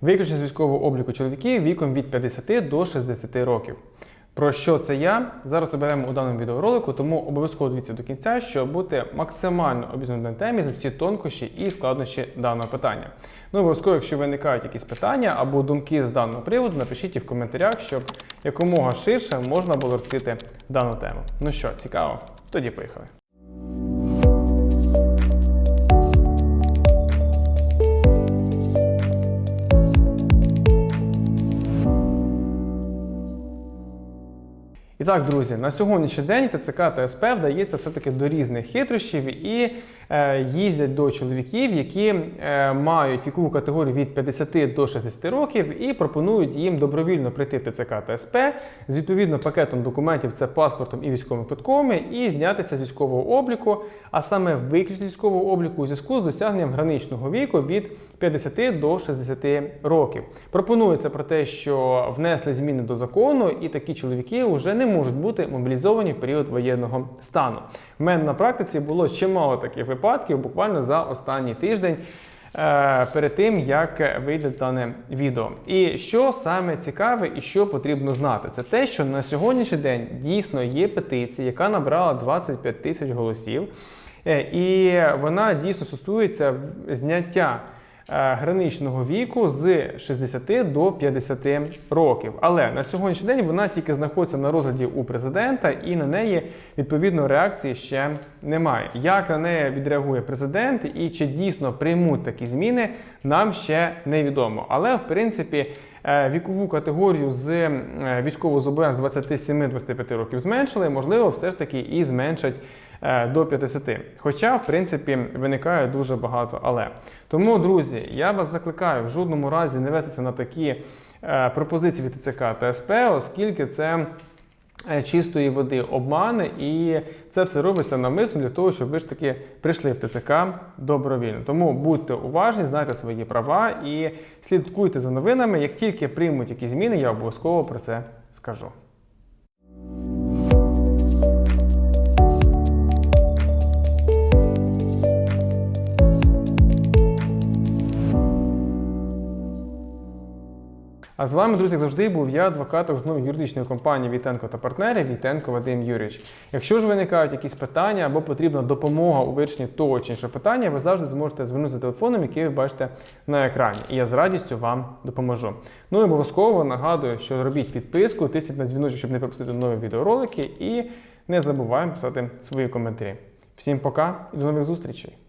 Виключно з військового обліку чоловіків віком від 50 до 60 років. Про що це я? Зараз оберемо у даному відеоролику, тому обов'язково дивіться до кінця, щоб бути максимально обізнаним на темі за всі тонкощі і складнощі даного питання. Ну, обов'язково, якщо виникають якісь питання або думки з даного приводу, напишіть їх в коментарях, щоб якомога ширше можна було розкрити дану тему. Ну що, цікаво? Тоді поїхали. І так, друзі, на сьогоднішній день ТЦК та СП вдається все-таки до різних хитрощів і е, їздять до чоловіків, які е, мають вікову категорію від 50 до 60 років, і пропонують їм добровільно прийти в ТЦК та СП з відповідно пакетом документів, це паспортом і військовими квитками, і знятися з військового обліку, а саме виключити з військового обліку у зв'язку з досягненням граничного віку від 50 до 60 років. Пропонується про те, що внесли зміни до закону, і такі чоловіки вже не можуть бути мобілізовані в період воєнного стану. В мене на практиці було чимало таких випадків, буквально за останній тиждень. е, Перед тим як вийде дане відео, і що саме цікаве і що потрібно знати, це те, що на сьогоднішній день дійсно є петиція, яка набрала 25 тисяч голосів, Е, і вона дійсно стосується зняття граничного віку з 60 до 50 років. Але на сьогоднішній день вона тільки знаходиться на розгляді у президента, і на неї відповідно реакції ще немає. Як на неї відреагує президент і чи дійсно приймуть такі зміни, нам ще невідомо. Але в принципі. е, Вікову категорію з е, військового зобов'язання з 27-25 років зменшили, можливо, все ж таки і зменшать е, до 50. Хоча, в принципі, виникає дуже багато але. Тому, друзі, я вас закликаю в жодному разі не вестися на такі е, пропозиції від ТЦК та СП, оскільки це. е, Чистої води обмани, і це все робиться навмисно для того, щоб ви ж таки прийшли в ТЦК добровільно. Тому будьте уважні, знайте свої права і слідкуйте за новинами. Як тільки приймуть якісь зміни, я обов'язково про це скажу. А з вами, друзі, як завжди був я, адвокат знову юридичної компанії Вітенко та партнери Вітенко Вадим Юрійович. Якщо ж виникають якісь питання або потрібна допомога у вирішенні того чи іншого питання, ви завжди зможете звернутися телефоном, який ви бачите на екрані. І я з радістю вам допоможу. Ну і обов'язково нагадую, що робіть підписку, тисніть на дзвіночок, щоб не пропустити нові відеоролики, і не забуваємо писати свої коментарі. Всім пока і до нових зустрічей!